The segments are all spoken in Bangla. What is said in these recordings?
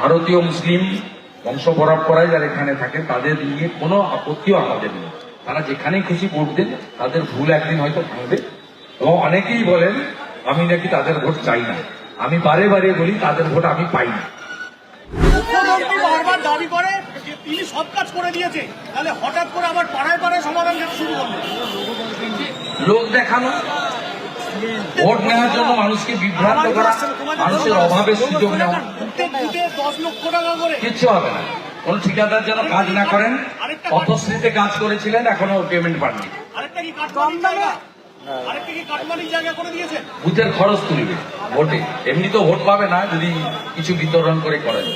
ভারতীয় মুসলিম বংশ পরম্পরায় যারা এখানে থাকে তাদের নিয়ে কোনো আপত্তিও আমাদের নেই। তারা যেখানেই খুশি ভোট দেন তাদের ভুল একদিন হয়তো ভাঙবে। এবং অনেকেই বলেন আমি নাকি তাদের ভোট চাই না। আমি বারে বারে বলি তাদের ভোট আমি পাই না। বারবার দাবি করে যে তিনি সব কাজ করে দিয়েছে। তাহলে হঠাৎ করে আবার পাড়ায় পাড়ায় সমাধান শুরু লোক দেখানো ভোট নেওয়ার জন্য মানুষকে বিভ্রান্ত করা মানুষের অভাবের সুযোগ নেওয়া। কিচ্ছু হবে না। কোন ঠিকাদার যেন কাজ না করেন পথশ্রীতে কাজ করেছিলেন এখনও পেমেন্ট পাননি। বুথের খরচ তুলবে ভোটে। এমনি তো ভোট পাবে না যদি কিছু বিতরণ করে করেন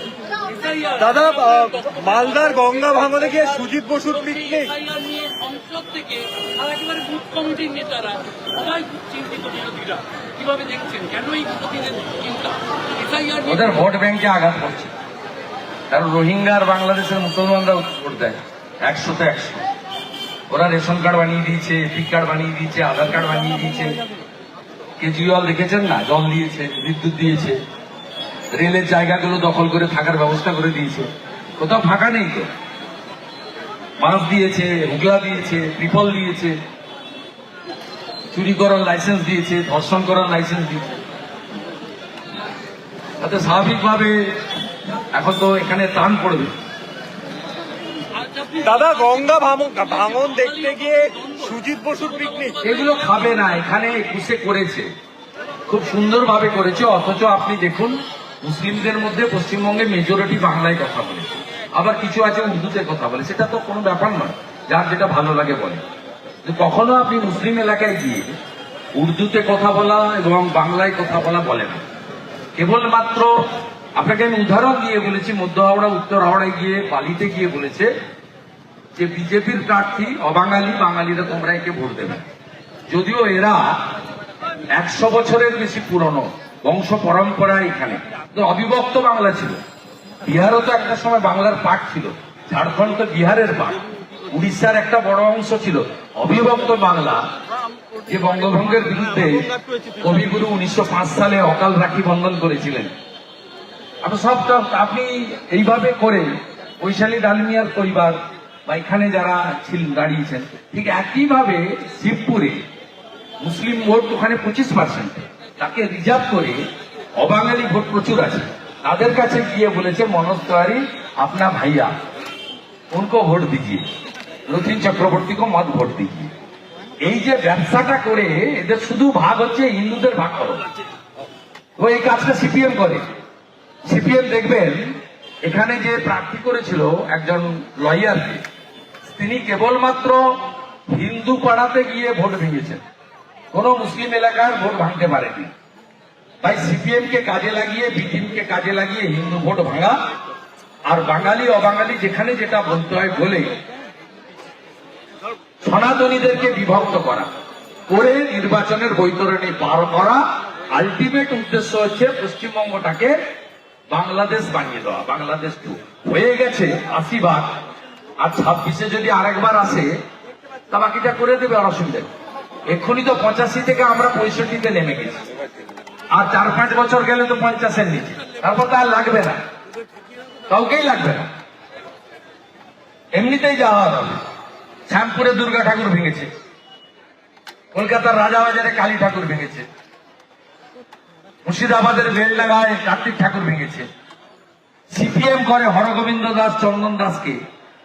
দাদা মালদার গঙ্গা ভাঙনে গিয়ে সুজিত বসুর এসআইআর নিয়ে সংসদ থেকে আর একেবারে বুথ কমিটির নেতারা চিন্তিত কীভাবে দেখছেন কেন এই চিন্তা ওদের ভোট ব্যাংকে আঘাত করছে। কারণ রোহিঙ্গা আর বাংলাদেশের মুসলমানরা ভোট দেয় একশো তো একশো। ওরা রেশন কার্ড বানিয়ে দিয়েছে এপিক কার্ড বানিয়ে দিয়েছে, আধার কার্ড বানিয়ে দিয়েছে। কেজরিওয়াল দেখেছেন না? জল দিয়েছে, বিদ্যুৎ দিয়েছে। রেলের জায়গাগুলো দখল করে থাকার ব্যবস্থা করে দিয়েছে। কোথাও ফাঁকা নেই তো। মানব দিয়েছে হুগলা দিয়েছে ত্রিপল দিয়েছে চুরি করার লাইসেন্স দিয়েছে ধর্ষণ করার লাইসেন্স দিয়েছে। তাতে স্বাভাবিকভাবে এখন তো এখানে টান পড়বে। দাদা গঙ্গা ভাঙন দেখতে গিয়ে সুজিত বসুর পিকনিক এগুলো খাবে না এখানে একুশে করেছে। খুব সুন্দরভাবে করেছে অথচ আপনি দেখুন মুসলিমদের মধ্যে পশ্চিমবঙ্গে মেজরিটি বাংলায় কথা বলে। আবার কিছু আছে উর্দুতে কথা বলে। সেটা তো কোনো ব্যাপার নয়। যার যেটা ভালো লাগে বলে। কখনো আপনি মুসলিম এলাকায় গিয়ে উর্দুতে কথা বলা এবং বাংলায় কথা বলা বলে না। কেবলমাত্র আপনাকে আমি উদাহরণ দিয়ে বলেছি, মধ্য হাওড়া, উত্তর হাওড়ায় গিয়ে পালিতে গিয়ে বলেছে যে বিজেপির প্রার্থী অবাঙালি, বাঙালিরা তোমরা একে ভোট দেবে যদিও এরা একশো বছরের বেশি পুরনো। বংশ পরম্পরা এখানে। অবিভক্ত বাংলা ছিল। বিহারও তো একটা সময় বাংলার পাঠ ছিল। ঝাড়খণ্ড তো বিহারের পাঠ। উড়িষ্যার একটা বড় অংশ ছিল। অবিভক্ত বাংলা, যে বঙ্গভঙ্গের বিরুদ্ধে কবিগুরু উনিশশো সালে অকাল রাখি বন্ধন করেছিলেন। আপনি সবটা আপনি এইভাবে করে বৈশালী ডালমিয়ার পরিবার বা এখানে যারা ছিলেন, দাঁড়িয়েছেন, ঠিক একইভাবে শিবপুরে মুসলিম ভোট ওখানে পঁচিশ পার্সেন্ট তাকে রিজার্ভ করে অবাঙালি ভোট প্রচুর আছে। তাদের কাছে গিয়ে বলেছে, মনোজ তিওয়ারি, আপনা ভাইয়া উनको ভোট দিজিয়ে। রথিন চক্রবর্তী কো মত ভোট দিজিয়ে। এই যে ব্যবসাটা করে, এদের শুধু ভাগ হচ্ছে হিন্দুদের ভাগ করো। ও এই কাজটা সিপিএম করে। সিপিএম দেখবেন, এখানে যে প্রার্থী করেছিল একজন লয়ারকে তিনি কেবলমাত্র হিন্দু পাড়াতে গিয়ে ভোট ভেঙেছেন। কোন মুসলিম এলাকার ভোট ভাঙতে পারেনি তাই সিপিএম কে কাজে লাগিয়ে বিটিএম কে কাজে লাগিয়ে হিন্দু ভোট ভাঙা আর বাঙালি, অবাঙালি যেখানে যেটা বলতে হয় বলে সনাতনীদেরকে বিভক্ত করা, করে নির্বাচনের বৈতরণী পার করা আলটিমেট উদ্দেশ্য হচ্ছে পশ্চিমবঙ্গটাকে বাংলাদেশ বানিয়ে দেওয়া, বাংলাদেশ টু হয়ে গেছে আশি ভাগ আর ছাব্বিশে যদি আরেকবার আসে, তা বাকিটা করে দেবে অসুবিধা। এক্ষুনি তো পঁচাশি থেকে আমরা পঁয়ষট্টিতে নেমে গেছি। আর চার পাঁচ বছর গেলে তো পঞ্চাশের নিচে। তারপর তো আর লাগবে না। কাউকেই লাগবে না। এমনিতেই যাওয়া হবে। শ্যামপুরে দুর্গা ঠাকুর ভেঙেছে। কলকাতার রাজাবাজারে কালী ঠাকুর ভেঙেছে। মুর্শিদাবাদের বেলডাঙ্গায় কার্তিক ঠাকুর ভেঙেছে। সিপিএম করে হরগোবিন্দ দাস, চন্দন দাসকে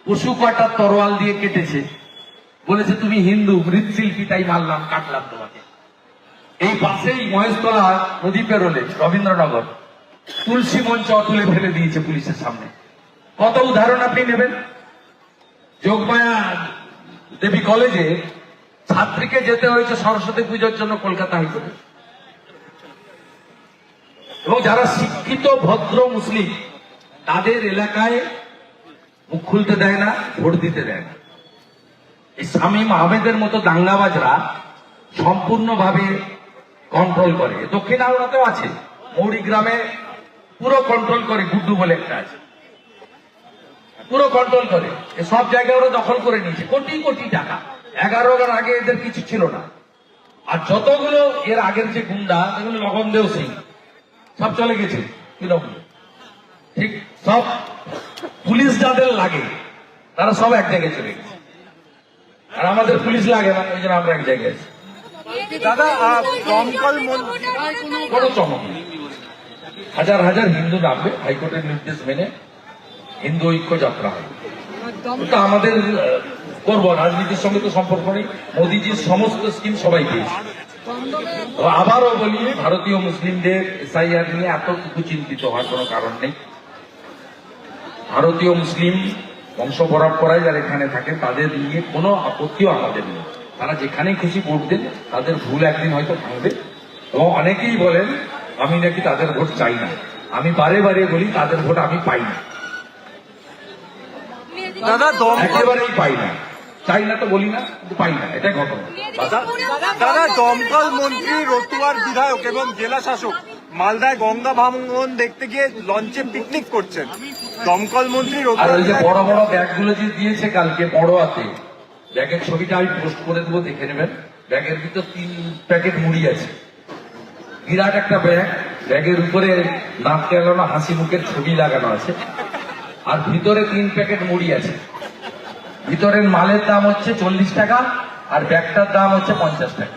পশু কটা তরোয়াল দিয়ে কেটেছে। বলেছে, তুমি হিন্দু, মৃৎশিল্পী, তাই মারলাম, কাটলাম তোমাকে। এই পাশেই মহেশতলা নদী পেরোলে, রবীন্দ্রনগর। তুলসী মঞ্চ তুলে ফেলে দিয়েছে পুলিশের সামনে। কত উদাহরণ আপনি নেবেন? যোগমায়া দেবী কলেজে ছাত্রীকে যেতে হয়েছে সরস্বতী পুজোর জন্য কলকাতা হাইকোর্টে। এবং যারা শিক্ষিত, ভদ্র, মুসলিম, তাদের এলাকায় মুখ খুলতে দেয় না, ভোট দিতে দেয় না। এই শামীম আহমেদের মতো দাঙ্গাবাজরা সম্পূর্ণভাবে কন্ট্রোল করে। দক্ষিণ আওড়াতেও আছে। মৌরি গ্রামে পুরো কন্ট্রোল করে, গুড্ডু বলে একটা আছে। পুরো কন্ট্রোল করে। সব জায়গায় ওরা দখল করে নিয়েছে। কোটি কোটি টাকা। এগারোর আগে এদের কিছু ছিল না। আর যতগুলো এর আগের যে গুন্ডা সেগুলো লগন দেও সিং, সব চলে গেছে তৃণমূলে। ঠিক সব পুলিশ যাদের লাগে, তারা সব এক জায়গায় চলে গেছে। আর আমাদের পুলিশ লাগে না ওই জন্য আমরা এক জায়গায় আছি। দাদা দমকল কোনো চমক। হাজার হাজার হিন্দু নামবে হাইকোর্টের নির্দেশ মেনে হিন্দু ঐক্য যাত্রা ওটা আমাদের করব রাজনীতির সঙ্গে তো সম্পর্ক নেই। মোদীজির সমস্ত স্কিম সবাই পেয়েছে। আবারও বলি ভারতীয় মুসলিমদের এসআইআর নিয়ে এতটুকু চিন্তিত হওয়ার কোনো কারণ নেই। ভারতীয় মুসলিম বংশ পরম্পরায় যারা এখানে থাকে তাদের নিয়ে কোনো আপত্তিও আমাদের নেই। তারা যেখানেই খুশি ভোট দেন তাদের ভুল একদিন হয়তো ভাঙবে। এবং অনেকেই বলেন আমি নাকি তাদের ভোট চাই না। আমি বারে বারে বলি তাদের ভোট আমি পাই না। দাদা একেবারেই পাই না। চাই না তো বলি না পাই না এটাই ঘটনা। দাদা দমকল মন্ত্রী রতুয়ার বিধায়ক এবং জেলা শাসক মালদায় গঙ্গা ভাঙন দেখতে গিয়ে লঞ্চে পিকনিক করছেন। দমকল মন্ত্রী আর ওই যে বড় বড় ব্যাগগুলো যে দিয়েছে কালকে বড় হাতে ব্যাগের ছবিটা আমি পোস্ট করে দেবো দেখে নেবেন। ব্যাগের ভিতর তিন প্যাকেট মুড়ি আছে। বিরাট একটা ব্যাগ ব্যাগের উপরে নাক লাগানো হাসি মুখের ছবি লাগানো আছে। আর ভিতরে তিন প্যাকেট মুড়ি আছে। ভিতরের মালের দাম হচ্ছে চল্লিশ টাকা আর ব্যাগটার দাম হচ্ছে পঞ্চাশ টাকা।